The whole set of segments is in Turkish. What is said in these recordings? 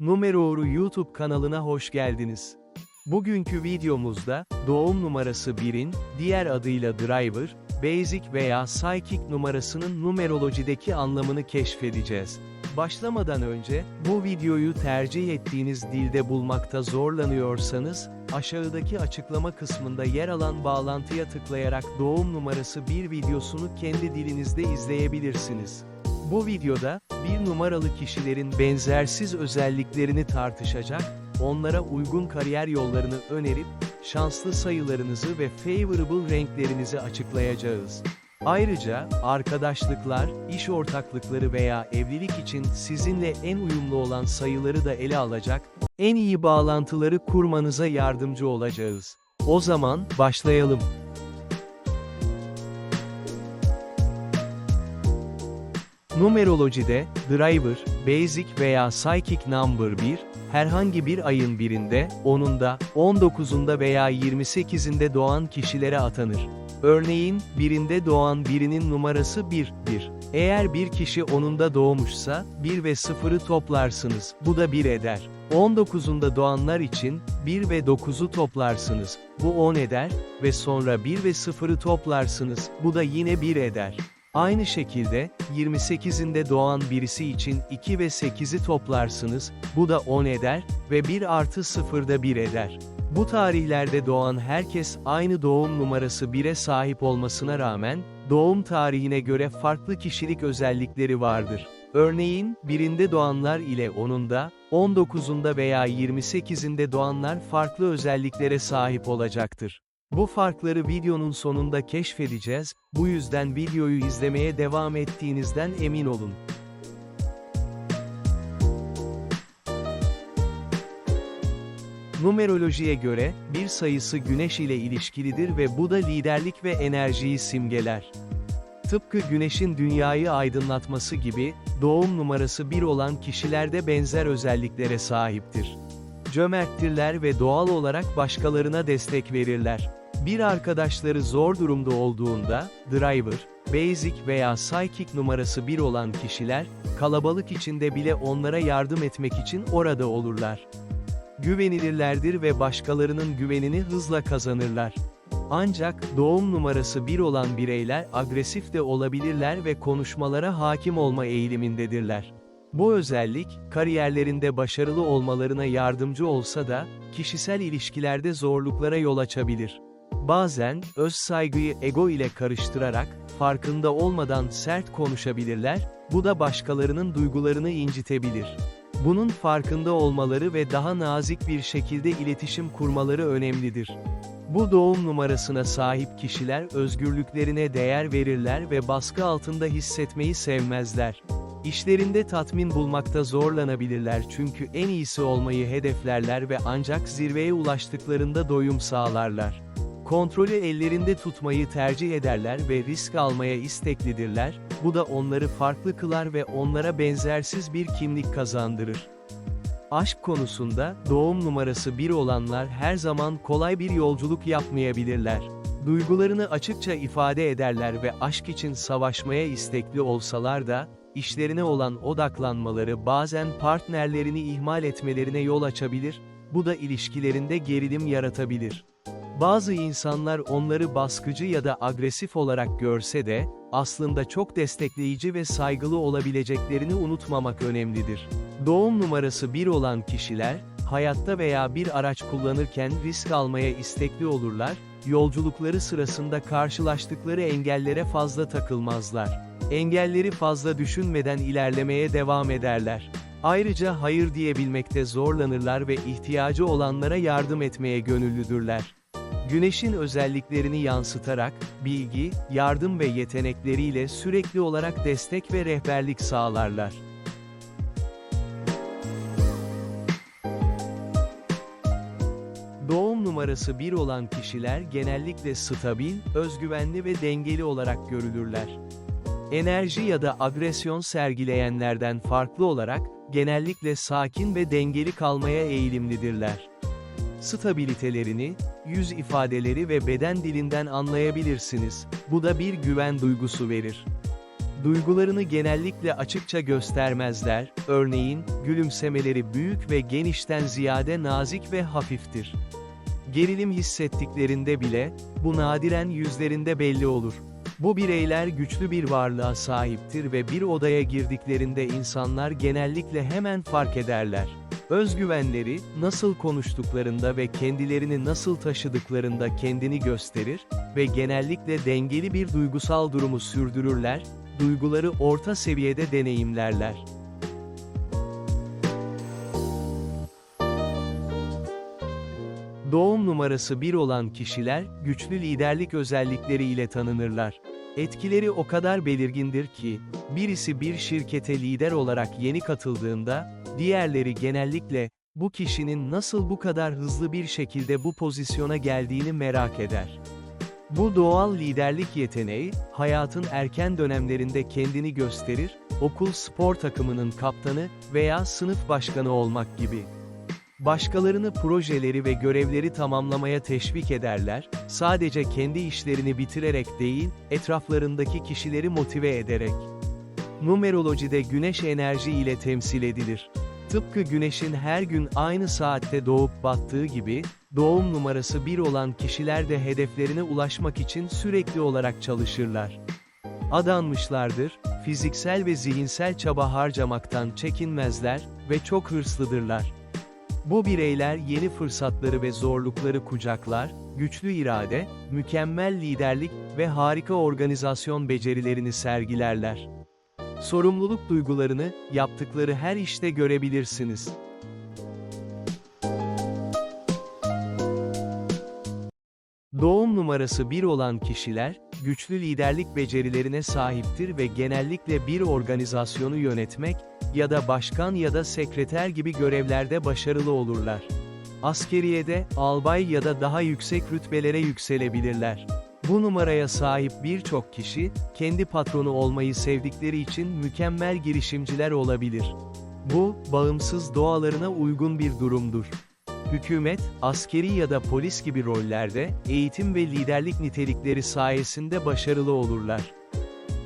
Numeroğru YouTube kanalına hoş geldiniz. Bugünkü videomuzda, doğum numarası 1'in, diğer adıyla Driver, Basic veya Psychic numarasının numerolojideki anlamını keşfedeceğiz. Başlamadan önce, bu videoyu tercih ettiğiniz dilde bulmakta zorlanıyorsanız, aşağıdaki açıklama kısmında yer alan bağlantıya tıklayarak doğum numarası 1 videosunu kendi dilinizde izleyebilirsiniz. Bu videoda, bir numaralı kişilerin benzersiz özelliklerini tartışacak, onlara uygun kariyer yollarını önerip, şanslı sayılarınızı ve favorable renklerinizi açıklayacağız. Ayrıca, arkadaşlıklar, iş ortaklıkları veya evlilik için sizinle en uyumlu olan sayıları da ele alacak, en iyi bağlantıları kurmanıza yardımcı olacağız. O zaman, başlayalım. Numerolojide, Driver, Basic veya Psychic Number 1, herhangi bir ayın birinde, 10'unda, 19'unda veya 28'inde doğan kişilere atanır. Örneğin, birinde doğan birinin numarası 1, 1. Eğer bir kişi 10'unda doğmuşsa, 1 ve 0'ı toplarsınız, bu da 1 eder. 19'unda doğanlar için, 1 ve 9'u toplarsınız, bu 10 eder, ve sonra 1 ve 0'ı toplarsınız, bu da yine 1 eder. Aynı şekilde, 28'inde doğan birisi için 2 ve 8'i toplarsınız, bu da 10 eder, ve 1 artı 0 da 1 eder. Bu tarihlerde doğan herkes aynı doğum numarası 1'e sahip olmasına rağmen, doğum tarihine göre farklı kişilik özellikleri vardır. Örneğin, birinde doğanlar ile 10'unda, 19'unda veya 28'inde doğanlar farklı özelliklere sahip olacaktır. Bu farkları videonun sonunda keşfedeceğiz, bu yüzden videoyu izlemeye devam ettiğinizden emin olun. Numerolojiye göre, bir sayısı güneş ile ilişkilidir ve bu da liderlik ve enerjiyi simgeler. Tıpkı güneşin dünyayı aydınlatması gibi, doğum numarası 1 olan kişiler de benzer özelliklere sahiptir. Cömerttirler ve doğal olarak başkalarına destek verirler. Bir arkadaşları zor durumda olduğunda, driver, basic veya psychic numarası 1 olan kişiler, kalabalık içinde bile onlara yardım etmek için orada olurlar. Güvenilirlerdir ve başkalarının güvenini hızla kazanırlar. Ancak, doğum numarası 1 olan bireyler agresif de olabilirler ve konuşmalara hakim olma eğilimindedirler. Bu özellik, kariyerlerinde başarılı olmalarına yardımcı olsa da, kişisel ilişkilerde zorluklara yol açabilir. Bazen, öz saygıyı ego ile karıştırarak, farkında olmadan sert konuşabilirler, bu da başkalarının duygularını incitebilir. Bunun farkında olmaları ve daha nazik bir şekilde iletişim kurmaları önemlidir. Bu doğum numarasına sahip kişiler özgürlüklerine değer verirler ve baskı altında hissetmeyi sevmezler. İşlerinde tatmin bulmakta zorlanabilirler çünkü en iyisi olmayı hedeflerler ve ancak zirveye ulaştıklarında doyum sağlarlar. Kontrolü ellerinde tutmayı tercih ederler ve risk almaya isteklidirler, bu da onları farklı kılar ve onlara benzersiz bir kimlik kazandırır. Aşk konusunda, doğum numarası 1 olanlar her zaman kolay bir yolculuk yapmayabilirler. Duygularını açıkça ifade ederler ve aşk için savaşmaya istekli olsalar da, işlerine olan odaklanmaları bazen partnerlerini ihmal etmelerine yol açabilir, bu da ilişkilerinde gerilim yaratabilir. Bazı insanlar onları baskıcı ya da agresif olarak görse de, aslında çok destekleyici ve saygılı olabileceklerini unutmamak önemlidir. Doğum numarası 1 olan kişiler, hayatta veya bir araç kullanırken risk almaya istekli olurlar, yolculukları sırasında karşılaştıkları engellere fazla takılmazlar. Engelleri fazla düşünmeden ilerlemeye devam ederler. Ayrıca hayır diyebilmekte zorlanırlar ve ihtiyacı olanlara yardım etmeye gönüllüdürler. Güneşin özelliklerini yansıtarak, bilgi, yardım ve yetenekleriyle sürekli olarak destek ve rehberlik sağlarlar. Doğum numarası 1 olan kişiler genellikle stabil, özgüvenli ve dengeli olarak görülürler. Enerji ya da agresyon sergileyenlerden farklı olarak, genellikle sakin ve dengeli kalmaya eğilimlidirler. Stabilitelerini, yüz ifadeleri ve beden dilinden anlayabilirsiniz, bu da bir güven duygusu verir. Duygularını genellikle açıkça göstermezler, örneğin, gülümsemeleri büyük ve genişten ziyade nazik ve hafiftir. Gerilim hissettiklerinde bile, bu nadiren yüzlerinde belli olur. Bu bireyler güçlü bir varlığa sahiptir ve bir odaya girdiklerinde insanlar genellikle hemen fark ederler. Özgüvenleri, nasıl konuştuklarında ve kendilerini nasıl taşıdıklarında kendini gösterir ve genellikle dengeli bir duygusal durumu sürdürürler, duyguları orta seviyede deneyimlerler. Doğum numarası 1 olan kişiler, güçlü liderlik özellikleri ile tanınırlar. Etkileri o kadar belirgindir ki, birisi bir şirkete lider olarak yeni katıldığında, diğerleri genellikle, bu kişinin nasıl bu kadar hızlı bir şekilde bu pozisyona geldiğini merak eder. Bu doğal liderlik yeteneği, hayatın erken dönemlerinde kendini gösterir, okul spor takımının kaptanı veya sınıf başkanı olmak gibi. Başkalarını projeleri ve görevleri tamamlamaya teşvik ederler, sadece kendi işlerini bitirerek değil, etraflarındaki kişileri motive ederek. Numerolojide güneş enerji ile temsil edilir. Tıpkı güneşin her gün aynı saatte doğup battığı gibi, doğum numarası 1 olan kişiler de hedeflerine ulaşmak için sürekli olarak çalışırlar. Adanmışlardır, fiziksel ve zihinsel çaba harcamaktan çekinmezler ve çok hırslıdırlar. Bu bireyler yeni fırsatları ve zorlukları kucaklar, güçlü irade, mükemmel liderlik ve harika organizasyon becerilerini sergilerler. Sorumluluk duygularını, yaptıkları her işte görebilirsiniz. Doğum numarası 1 olan kişiler, güçlü liderlik becerilerine sahiptir ve genellikle bir organizasyonu yönetmek, ya da başkan ya da sekreter gibi görevlerde başarılı olurlar. Askeriyede, albay ya da daha yüksek rütbelere yükselebilirler. Bu numaraya sahip birçok kişi, kendi patronu olmayı sevdikleri için mükemmel girişimciler olabilir. Bu, bağımsız doğalarına uygun bir durumdur. Hükümet, askeri ya da polis gibi rollerde, eğitim ve liderlik nitelikleri sayesinde başarılı olurlar.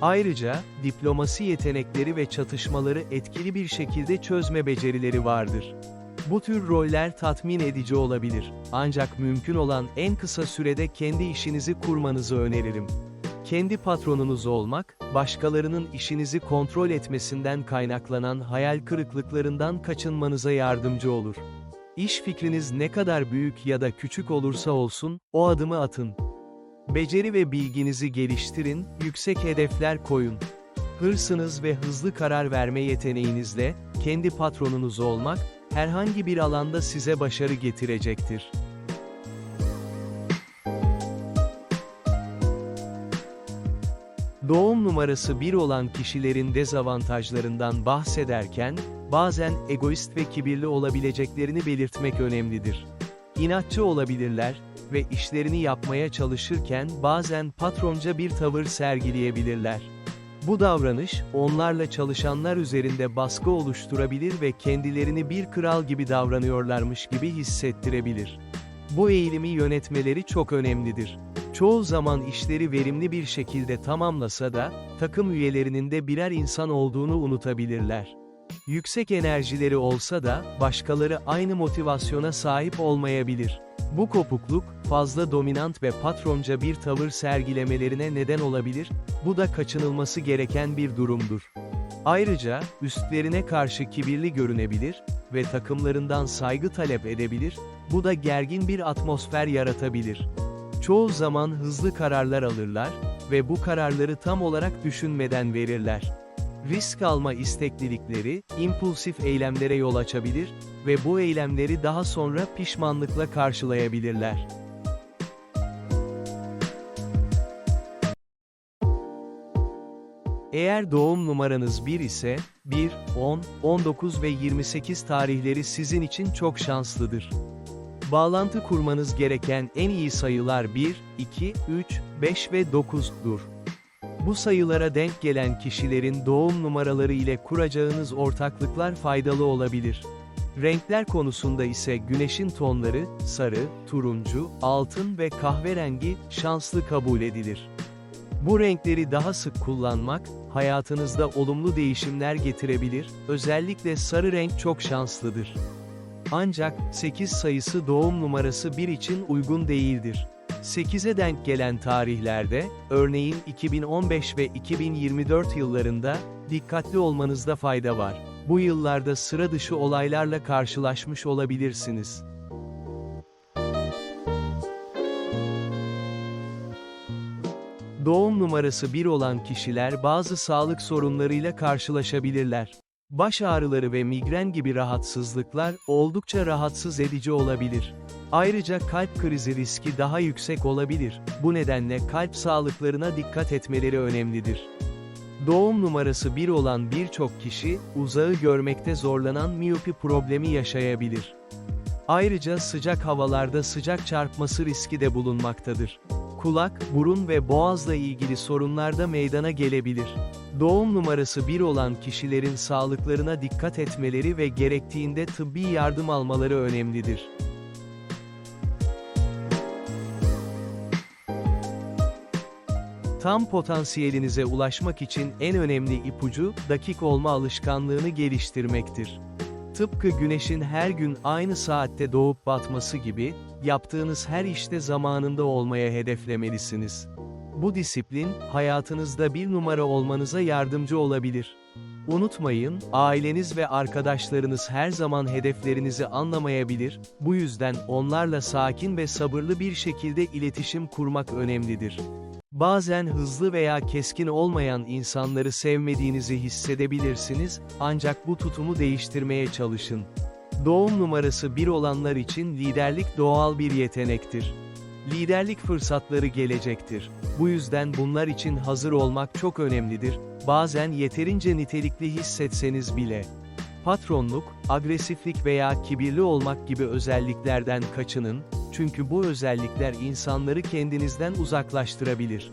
Ayrıca, diplomasi yetenekleri ve çatışmaları etkili bir şekilde çözme becerileri vardır. Bu tür roller tatmin edici olabilir. Ancak mümkün olan en kısa sürede kendi işinizi kurmanızı öneririm. Kendi patronunuz olmak, başkalarının işinizi kontrol etmesinden kaynaklanan hayal kırıklıklarından kaçınmanıza yardımcı olur. İş fikriniz ne kadar büyük ya da küçük olursa olsun, o adımı atın. Beceri ve bilginizi geliştirin, yüksek hedefler koyun. Hırsınız ve hızlı karar verme yeteneğinizle, kendi patronunuz olmak, herhangi bir alanda size başarı getirecektir. Doğum numarası 1 olan kişilerin dezavantajlarından bahsederken, bazen egoist ve kibirli olabileceklerini belirtmek önemlidir. İnatçı olabilirler ve işlerini yapmaya çalışırken bazen patronca bir tavır sergileyebilirler. Bu davranış, onlarla çalışanlar üzerinde baskı oluşturabilir ve kendilerini bir kral gibi davranıyorlarmış gibi hissettirebilir. Bu eğilimi yönetmeleri çok önemlidir. Çoğu zaman işleri verimli bir şekilde tamamlasa da, takım üyelerinin de birer insan olduğunu unutabilirler. Yüksek enerjileri olsa da, başkaları aynı motivasyona sahip olmayabilir. Bu kopukluk, fazla dominant ve patronca bir tavır sergilemelerine neden olabilir, bu da kaçınılması gereken bir durumdur. Ayrıca, üstlerine karşı kibirli görünebilir ve takımlarından saygı talep edebilir, bu da gergin bir atmosfer yaratabilir. Çoğu zaman hızlı kararlar alırlar ve bu kararları tam olarak düşünmeden verirler. Risk alma isteklilikleri, impulsif eylemlere yol açabilir ve bu eylemleri daha sonra pişmanlıkla karşılayabilirler. Eğer doğum numaranız 1 ise, 1, 10, 19 ve 28 tarihleri sizin için çok şanslıdır. Bağlantı kurmanız gereken en iyi sayılar 1, 2, 3, 5 ve 9'dur. Bu sayılara denk gelen kişilerin doğum numaraları ile kuracağınız ortaklıklar faydalı olabilir. Renkler konusunda ise güneşin tonları, sarı, turuncu, altın ve kahverengi, şanslı kabul edilir. Bu renkleri daha sık kullanmak, hayatınızda olumlu değişimler getirebilir, özellikle sarı renk çok şanslıdır. Ancak, 8 sayısı doğum numarası 1 için uygun değildir. 8'e denk gelen tarihlerde, örneğin 2015 ve 2024 yıllarında, dikkatli olmanızda fayda var. Bu yıllarda sıra dışı olaylarla karşılaşmış olabilirsiniz. Doğum numarası 1 olan kişiler bazı sağlık sorunlarıyla karşılaşabilirler. Baş ağrıları ve migren gibi rahatsızlıklar oldukça rahatsız edici olabilir. Ayrıca kalp krizi riski daha yüksek olabilir. Bu nedenle kalp sağlıklarına dikkat etmeleri önemlidir. Doğum numarası 1 olan birçok kişi, uzağı görmekte zorlanan miyopi problemi yaşayabilir. Ayrıca sıcak havalarda sıcak çarpması riski de bulunmaktadır. Kulak, burun ve boğazla ilgili sorunlar da meydana gelebilir. Doğum numarası 1 olan kişilerin sağlıklarına dikkat etmeleri ve gerektiğinde tıbbi yardım almaları önemlidir. Tam potansiyelinize ulaşmak için en önemli ipucu, dakik olma alışkanlığını geliştirmektir. Tıpkı güneşin her gün aynı saatte doğup batması gibi, yaptığınız her işte zamanında olmaya hedeflemelisiniz. Bu disiplin, hayatınızda bir numara olmanıza yardımcı olabilir. Unutmayın, aileniz ve arkadaşlarınız her zaman hedeflerinizi anlamayabilir, bu yüzden onlarla sakin ve sabırlı bir şekilde iletişim kurmak önemlidir. Bazen hızlı veya keskin olmayan insanları sevmediğinizi hissedebilirsiniz, ancak bu tutumu değiştirmeye çalışın. Doğum numarası 1 olanlar için liderlik doğal bir yetenektir. Liderlik fırsatları gelecektir. Bu yüzden bunlar için hazır olmak çok önemlidir, bazen yeterince nitelikli hissetseniz bile. Patronluk, agresiflik veya kibirli olmak gibi özelliklerden kaçının, çünkü bu özellikler insanları kendinizden uzaklaştırabilir.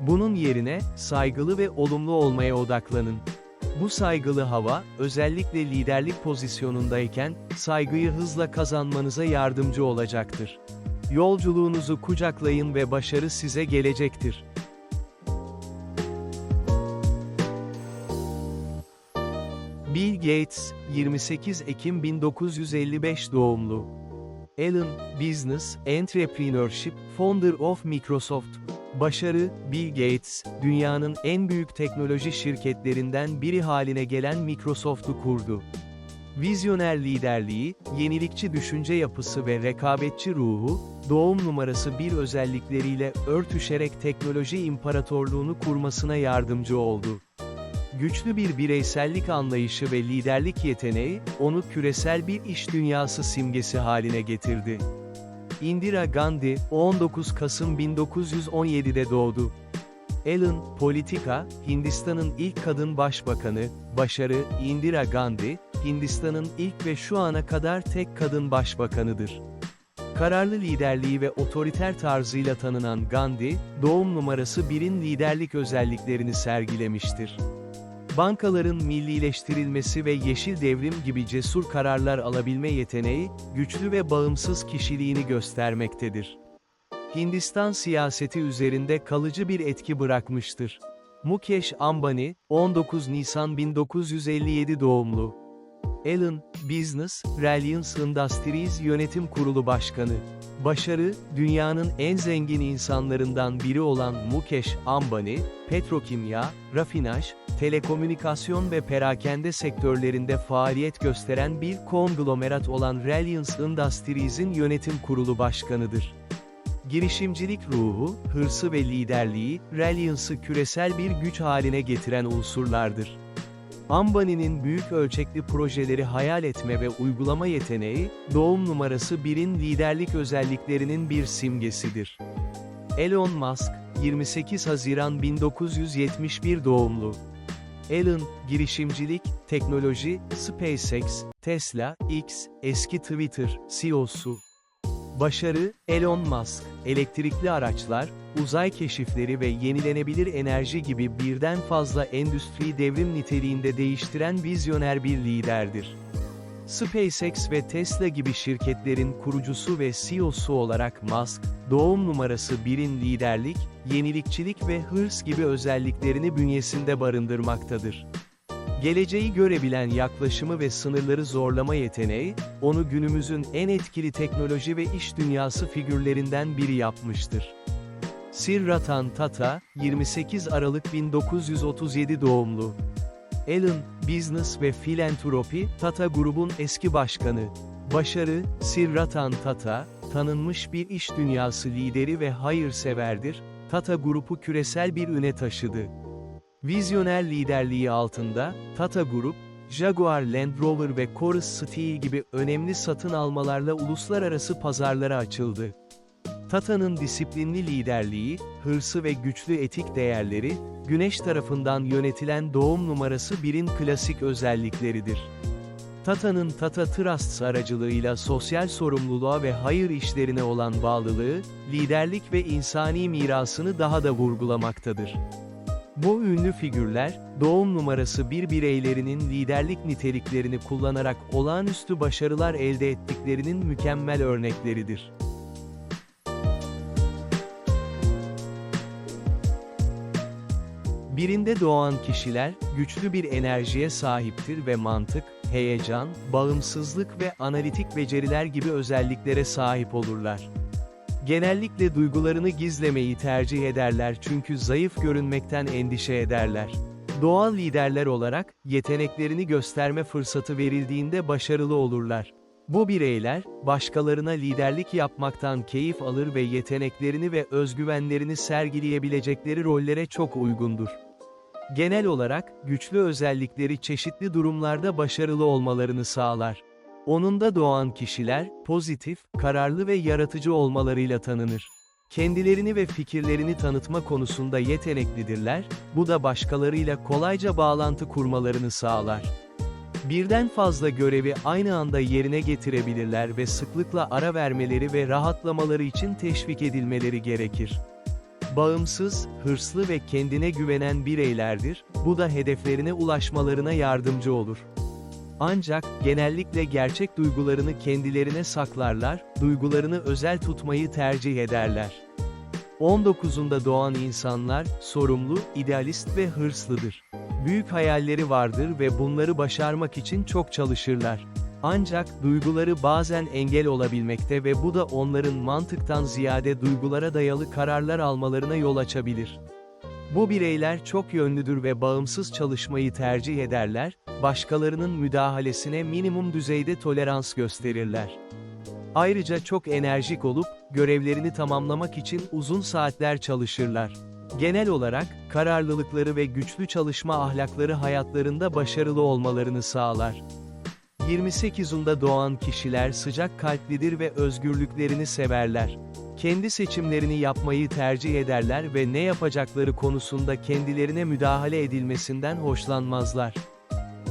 Bunun yerine, saygılı ve olumlu olmaya odaklanın. Bu saygılı hava, özellikle liderlik pozisyonundayken, saygıyı hızla kazanmanıza yardımcı olacaktır. Yolculuğunuzu kucaklayın ve başarı size gelecektir. Bill Gates, 28 Ekim 1955 doğumlu. Allen, Business, Entrepreneurship, Founder of Microsoft. Başarı, Bill Gates, dünyanın en büyük teknoloji şirketlerinden biri haline gelen Microsoft'u kurdu. Vizyoner liderliği, yenilikçi düşünce yapısı ve rekabetçi ruhu, doğum numarası bir özellikleriyle örtüşerek teknoloji imparatorluğunu kurmasına yardımcı oldu. Güçlü bir bireysellik anlayışı ve liderlik yeteneği, onu küresel bir iş dünyası simgesi haline getirdi. Indira Gandhi, 19 Kasım 1917'de doğdu. Ellen, politika, Hindistan'ın ilk kadın başbakanı, başarı, Indira Gandhi, Hindistan'ın ilk ve şu ana kadar tek kadın başbakanıdır. Kararlı liderliği ve otoriter tarzıyla tanınan Gandhi, doğum numarası 1'in liderlik özelliklerini sergilemiştir. Bankaların millileştirilmesi ve yeşil devrim gibi cesur kararlar alabilme yeteneği, güçlü ve bağımsız kişiliğini göstermektedir. Hindistan siyaseti üzerinde kalıcı bir etki bırakmıştır. Mukesh Ambani, 19 Nisan 1957 doğumlu. Allen, Business, Reliance Industries Yönetim Kurulu Başkanı. Başarı, dünyanın en zengin insanlarından biri olan Mukesh Ambani, petrokimya, rafinaj, telekomünikasyon ve perakende sektörlerinde faaliyet gösteren bir konglomerat olan Reliance Industries'in yönetim kurulu başkanıdır. Girişimcilik ruhu, hırsı ve liderliği, Reliance'ı küresel bir güç haline getiren unsurlardır. Ambani'nin büyük ölçekli projeleri hayal etme ve uygulama yeteneği, doğum numarası 1'in liderlik özelliklerinin bir simgesidir. Elon Musk, 28 Haziran 1971 doğumlu. Elon, girişimcilik, teknoloji, SpaceX, Tesla, X, eski Twitter, CEO'su. Başarı, Elon Musk, elektrikli araçlar, uzay keşifleri ve yenilenebilir enerji gibi birden fazla endüstri devrim niteliğinde değiştiren vizyoner bir liderdir. SpaceX ve Tesla gibi şirketlerin kurucusu ve CEO'su olarak Musk, doğum numarası 1'in liderlik, yenilikçilik ve hırs gibi özelliklerini bünyesinde barındırmaktadır. Geleceği görebilen yaklaşımı ve sınırları zorlama yeteneği, onu günümüzün en etkili teknoloji ve iş dünyası figürlerinden biri yapmıştır. Sir Ratan Tata, 28 Aralık 1937 doğumlu. Allen, Business ve Filantropi, Tata grubun eski başkanı. Başarı, Sir Ratan Tata, tanınmış bir iş dünyası lideri ve hayırseverdir, Tata grubu küresel bir üne taşıdı. Vizyoner liderliği altında, Tata Grup, Jaguar Land Rover ve Corus Steel gibi önemli satın almalarla uluslararası pazarlara açıldı. Tata'nın disiplinli liderliği, hırsı ve güçlü etik değerleri, Güneş tarafından yönetilen doğum numarası birin klasik özellikleridir. Tata'nın Tata Trusts aracılığıyla sosyal sorumluluğa ve hayır işlerine olan bağlılığı, liderlik ve insani mirasını daha da vurgulamaktadır. Bu ünlü figürler, doğum numarası bir bireylerinin liderlik niteliklerini kullanarak olağanüstü başarılar elde ettiklerinin mükemmel örnekleridir. Birinde doğan kişiler, güçlü bir enerjiye sahiptir ve mantık, heyecan, bağımsızlık ve analitik beceriler gibi özelliklere sahip olurlar. Genellikle duygularını gizlemeyi tercih ederler çünkü zayıf görünmekten endişe ederler. Doğal liderler olarak, yeteneklerini gösterme fırsatı verildiğinde başarılı olurlar. Bu bireyler, başkalarına liderlik yapmaktan keyif alır ve yeteneklerini ve özgüvenlerini sergileyebilecekleri rollere çok uygundur. Genel olarak, güçlü özellikleri çeşitli durumlarda başarılı olmalarını sağlar. Onunda doğan kişiler, pozitif, kararlı ve yaratıcı olmalarıyla tanınır. Kendilerini ve fikirlerini tanıtma konusunda yeteneklidirler, bu da başkalarıyla kolayca bağlantı kurmalarını sağlar. Birden fazla görevi aynı anda yerine getirebilirler ve sıklıkla ara vermeleri ve rahatlamaları için teşvik edilmeleri gerekir. Bağımsız, hırslı ve kendine güvenen bireylerdir, bu da hedeflerine ulaşmalarına yardımcı olur. Ancak, genellikle gerçek duygularını kendilerine saklarlar, duygularını özel tutmayı tercih ederler. 19'unda doğan insanlar, sorumlu, idealist ve hırslıdır. Büyük hayalleri vardır ve bunları başarmak için çok çalışırlar. Ancak, duyguları bazen engel olabilmekte ve bu da onların mantıktan ziyade duygulara dayalı kararlar almalarına yol açabilir. Bu bireyler çok yönlüdür ve bağımsız çalışmayı tercih ederler, başkalarının müdahalesine minimum düzeyde tolerans gösterirler. Ayrıca çok enerjik olup, görevlerini tamamlamak için uzun saatler çalışırlar. Genel olarak, kararlılıkları ve güçlü çalışma ahlakları hayatlarında başarılı olmalarını sağlar. 28'unda doğan kişiler sıcak kalplidir ve özgürlüklerini severler. Kendi seçimlerini yapmayı tercih ederler ve ne yapacakları konusunda kendilerine müdahale edilmesinden hoşlanmazlar.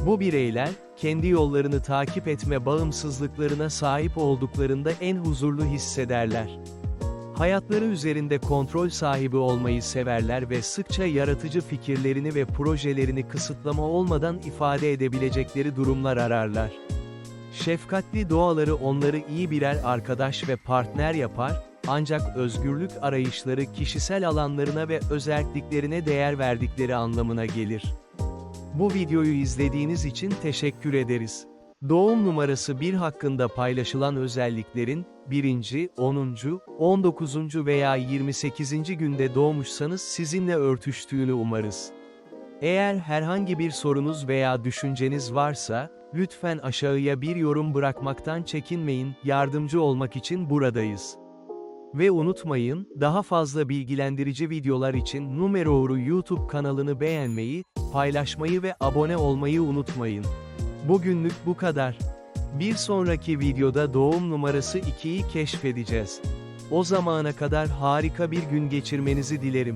Bu bireyler, kendi yollarını takip etme bağımsızlıklarına sahip olduklarında en huzurlu hissederler. Hayatları üzerinde kontrol sahibi olmayı severler ve sıkça yaratıcı fikirlerini ve projelerini kısıtlama olmadan ifade edebilecekleri durumlar ararlar. Şefkatli doğaları onları iyi birer arkadaş ve partner yapar, ancak özgürlük arayışları kişisel alanlarına ve özelliklerine değer verdikleri anlamına gelir. Bu videoyu izlediğiniz için teşekkür ederiz. Doğum numarası 1 hakkında paylaşılan özelliklerin, 1. 10. 19. veya 28. günde doğmuşsanız sizinle örtüştüğünü umarız. Eğer herhangi bir sorunuz veya düşünceniz varsa, lütfen aşağıya bir yorum bırakmaktan çekinmeyin, yardımcı olmak için buradayız. Ve unutmayın, daha fazla bilgilendirici videolar için Numero'ru YouTube kanalını beğenmeyi, paylaşmayı ve abone olmayı unutmayın. Bugünlük bu kadar. Bir sonraki videoda doğum numarası 2'yi keşfedeceğiz. O zamana kadar harika bir gün geçirmenizi dilerim.